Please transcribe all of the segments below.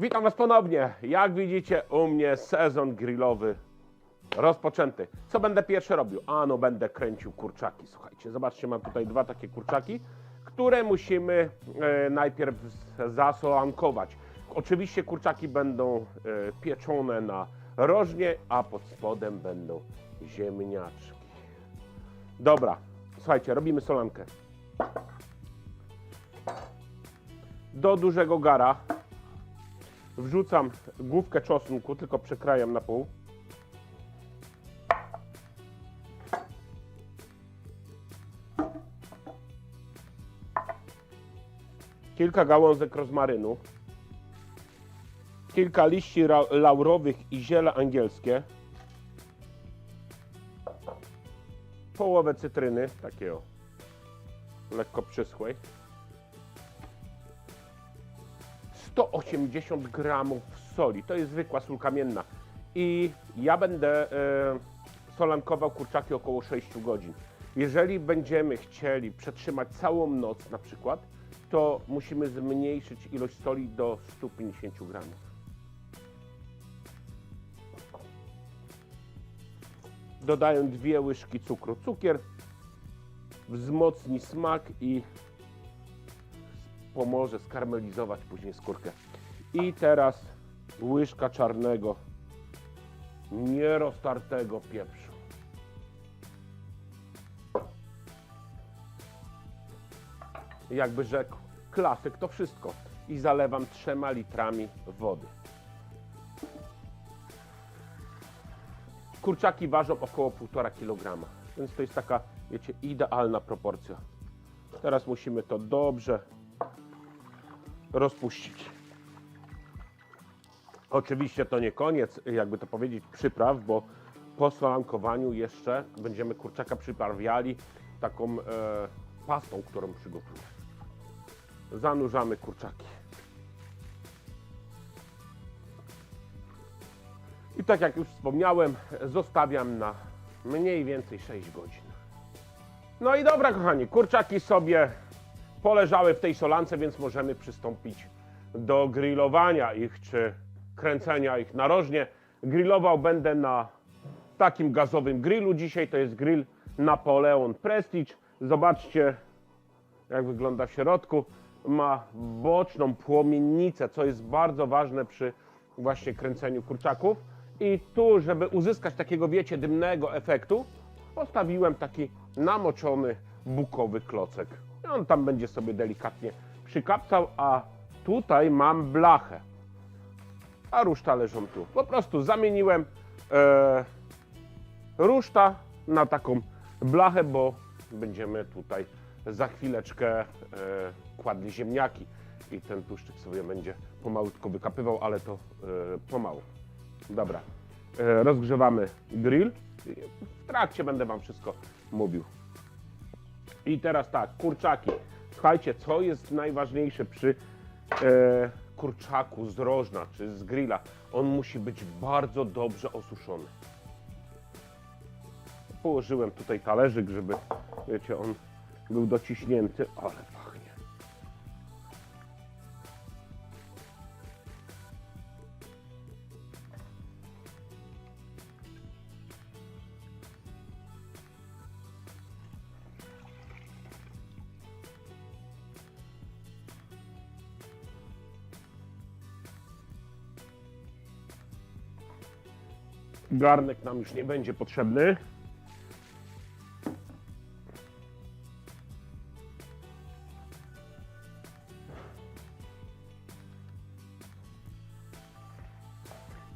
Witam Was ponownie. Jak widzicie, u mnie sezon grillowy rozpoczęty. Co będę pierwszy robił? Ano, będę kręcił kurczaki. Słuchajcie, zobaczcie, mam tutaj dwa takie kurczaki, które musimy e, najpierw zasolankować. Oczywiście kurczaki będą e, pieczone na rożnie, a pod spodem będą ziemniaczki. Dobra, słuchajcie, robimy solankę. Do dużego gara wrzucam główkę czosnku, tylko przekrajam na pół. Kilka gałązek rozmarynu. Kilka liści laurowych i ziele angielskie. Połowę cytryny, takiego lekko przyschłej. 180 gramów soli. To jest zwykła sól kamienna. I ja będę e, solankował kurczaki około 6 godzin. Jeżeli będziemy chcieli przetrzymać całą noc na przykład, to musimy zmniejszyć ilość soli do 150 gramów. Dodaję dwie łyżki cukru. Cukier wzmocni smak i pomoże skarmelizować później skórkę. I teraz łyżka czarnego, nieroztartego pieprzu. Jakby rzekł klasyk, to wszystko. I zalewam trzema litrami wody. Kurczaki ważą około 1,5 kg, więc to jest taka, wiecie, idealna proporcja. Teraz musimy to dobrze rozpuścić. Oczywiście to nie koniec, jakby to powiedzieć, przypraw, bo po solankowaniu jeszcze będziemy kurczaka przyprawiali taką e, pastą, którą przygotuję. Zanurzamy kurczaki. I tak jak już wspomniałem, zostawiam na mniej więcej 6 godzin. No i dobra, kochani, kurczaki sobie poleżały w tej solance, więc możemy przystąpić do grillowania ich, czy kręcenia ich narożnie. Grillował będę na takim gazowym grillu. Dzisiaj to jest grill Napoleon Prestige. Zobaczcie, jak wygląda w środku. Ma boczną płomiennicę, co jest bardzo ważne przy właśnie kręceniu kurczaków. I tu, żeby uzyskać takiego, wiecie, dymnego efektu, postawiłem taki namoczony bukowy klocek. I on tam będzie sobie delikatnie przykapcał, a tutaj mam blachę. A ruszta leżą tu. Po prostu zamieniłem e, ruszta na taką blachę, bo będziemy tutaj za chwileczkę e, kładli ziemniaki i ten tłuszczyk sobie będzie pomalutko wykapywał, ale to e, pomału. Dobra, e, rozgrzewamy grill. W trakcie będę Wam wszystko mówił. I teraz tak, kurczaki. Słuchajcie, co jest najważniejsze przy e, kurczaku z rożna czy z grilla? On musi być bardzo dobrze osuszony. Położyłem tutaj talerzyk, żeby, wiecie, on był dociśnięty, ale Garnek nam już nie będzie potrzebny.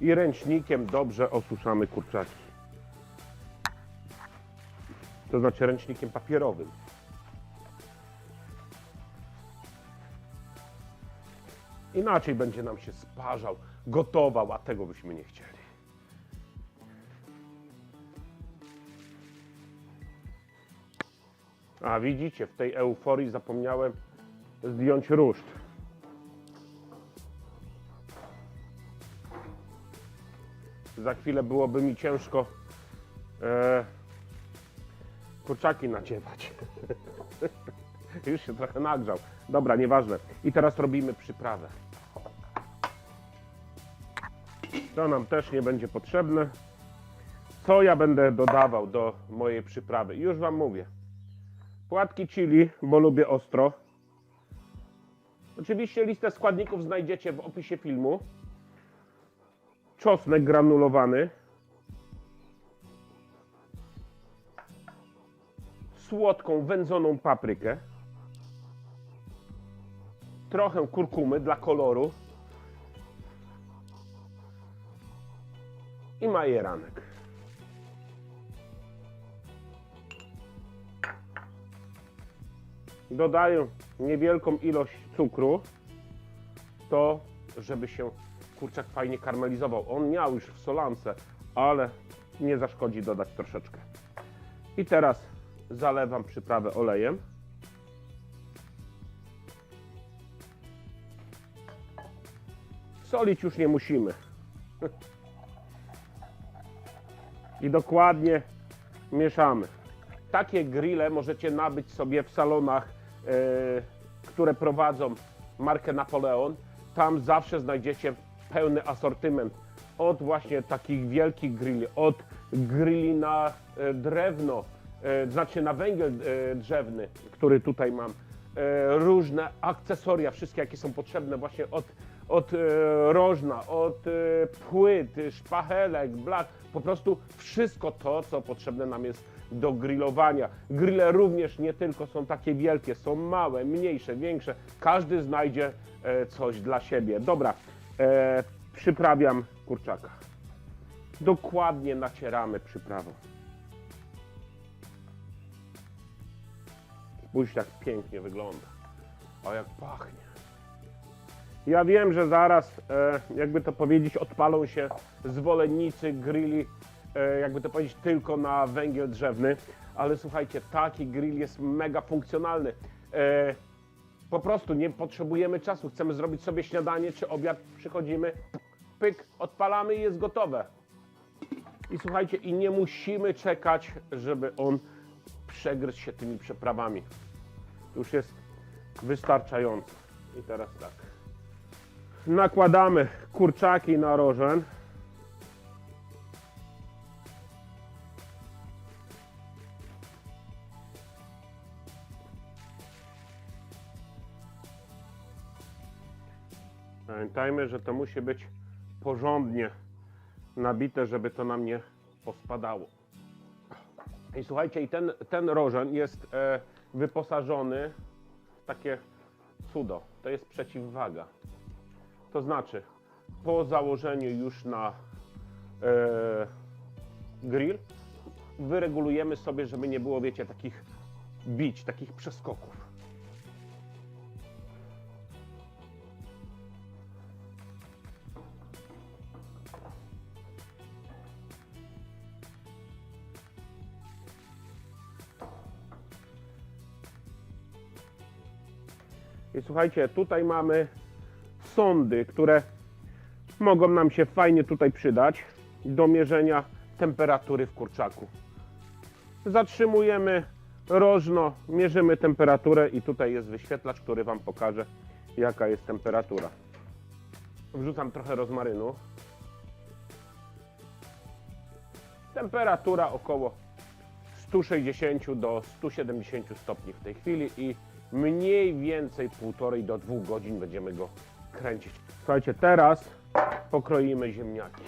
I ręcznikiem dobrze osuszamy kurczaki. To znaczy ręcznikiem papierowym. Inaczej będzie nam się sparzał, gotował, a tego byśmy nie chcieli. A widzicie, w tej euforii zapomniałem zdjąć ruszt. Za chwilę byłoby mi ciężko e, kurczaki naciewać. Już się trochę nagrzał. Dobra, nieważne. I teraz robimy przyprawę. To nam też nie będzie potrzebne. Co ja będę dodawał do mojej przyprawy? Już Wam mówię. Płatki chili, bo lubię ostro. Oczywiście listę składników znajdziecie w opisie filmu. Czosnek granulowany. Słodką, wędzoną paprykę. Trochę kurkumy dla koloru. I majeranek. Dodaję niewielką ilość cukru, to żeby się kurczak fajnie karmelizował. On miał już w solance, ale nie zaszkodzi dodać troszeczkę. I teraz zalewam przyprawę olejem. Solić już nie musimy. I dokładnie mieszamy. Takie grille możecie nabyć sobie w salonach, które prowadzą markę Napoleon. Tam zawsze znajdziecie pełny asortyment. Od właśnie takich wielkich grilli, od grilli na e, drewno, e, znaczy na węgiel e, drzewny, który tutaj mam, e, różne akcesoria, wszystkie jakie są potrzebne właśnie od, od e, rożna, od e, płyt, szpachelek, blach, po prostu wszystko to, co potrzebne nam jest do grillowania. Grille również nie tylko są takie wielkie, są małe, mniejsze, większe. Każdy znajdzie e, coś dla siebie. Dobra, e, przyprawiam kurczaka. Dokładnie nacieramy przyprawą. Spójrz jak pięknie wygląda. A jak pachnie. Ja wiem, że zaraz, e, jakby to powiedzieć, odpalą się zwolennicy grilli, jakby to powiedzieć, tylko na węgiel drzewny, ale słuchajcie, taki grill jest mega funkcjonalny. E, po prostu nie potrzebujemy czasu, chcemy zrobić sobie śniadanie czy obiad, przychodzimy, pyk, odpalamy i jest gotowe. I słuchajcie, i nie musimy czekać, żeby on przegryzł się tymi przeprawami. Już jest wystarczająco. I teraz tak. Nakładamy kurczaki na rożen. Pamiętajmy, że to musi być porządnie nabite, żeby to nam nie pospadało. I słuchajcie, i ten, ten rożen jest e, wyposażony w takie cudo. To jest przeciwwaga. To znaczy, po założeniu już na e, grill, wyregulujemy sobie, żeby nie było, wiecie, takich bić, takich przeskoków. I słuchajcie, tutaj mamy sondy, które mogą nam się fajnie tutaj przydać do mierzenia temperatury w kurczaku. Zatrzymujemy rożno, mierzymy temperaturę i tutaj jest wyświetlacz, który Wam pokaże jaka jest temperatura. Wrzucam trochę rozmarynu. Temperatura około 160 do 170 stopni w tej chwili i mniej więcej półtorej do dwóch godzin będziemy go kręcić. Słuchajcie, teraz pokroimy ziemniaki.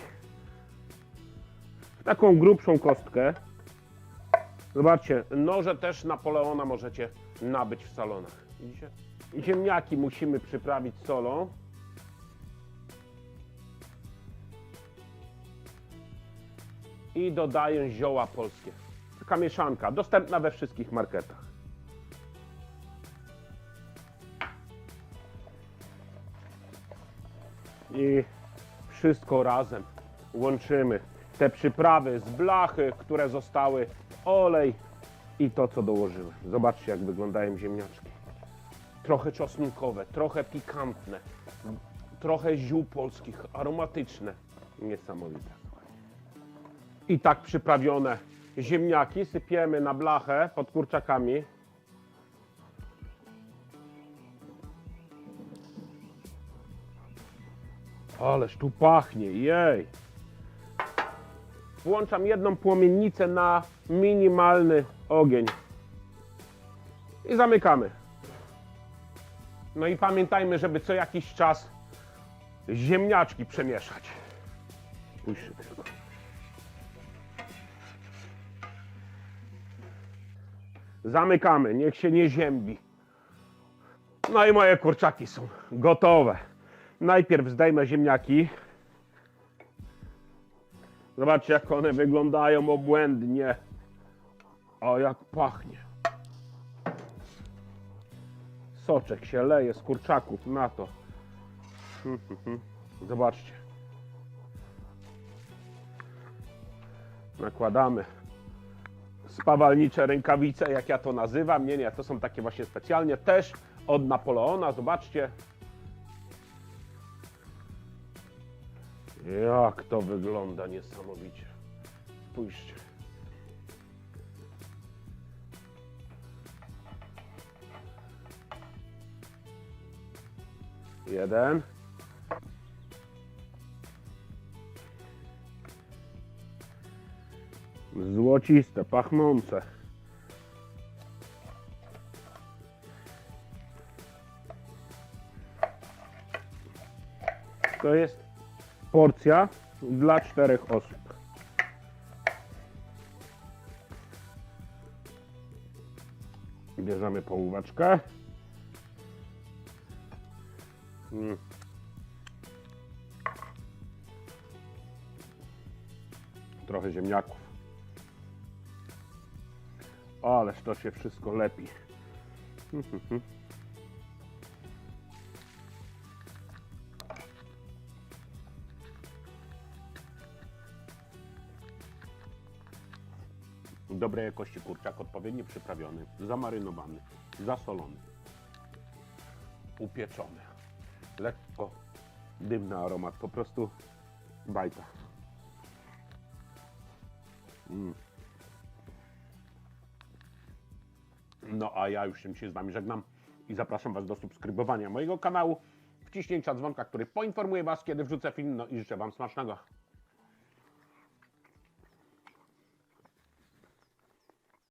W taką grubszą kostkę. Zobaczcie, noże też Napoleona możecie nabyć w salonach. Widzicie? Ziemniaki musimy przyprawić solą. I dodaję zioła polskie. Taka mieszanka, dostępna we wszystkich marketach. I wszystko razem łączymy. Te przyprawy z blachy, które zostały, olej i to, co dołożyłem. Zobaczcie, jak wyglądają ziemniaczki. Trochę czosnkowe, trochę pikantne, trochę ziół polskich, aromatyczne. Niesamowite. I tak przyprawione ziemniaki sypiemy na blachę pod kurczakami. Ależ tu pachnie, jej. Włączam jedną płomiennicę na minimalny ogień. I zamykamy. No i pamiętajmy, żeby co jakiś czas ziemniaczki przemieszać. Spójrzcie tylko. Zamykamy, niech się nie ziębi. No i moje kurczaki są gotowe. Najpierw zdejmę ziemniaki. Zobaczcie, jak one wyglądają obłędnie. O, jak pachnie. Soczek się leje z kurczaków na to. Zobaczcie. Nakładamy spawalnicze rękawice, jak ja to nazywam. Nie, nie, to są takie właśnie specjalnie też od Napoleona. Zobaczcie. Jak to wygląda niesamowicie. Spójrzcie. Jeden. Złociste, pachnące. To jest porcja dla czterech osób. Bierzemy połóweczkę. Mm. Trochę ziemniaków. Ależ to się wszystko lepi. Dobrej jakości kurczak, odpowiednio przyprawiony, zamarynowany, zasolony, upieczony. Lekko dymny aromat, po prostu bajka. Mm. No a ja już się z Wami żegnam i zapraszam Was do subskrybowania mojego kanału, wciśnięcia dzwonka, który poinformuje Was, kiedy wrzucę film, no i życzę Wam smacznego.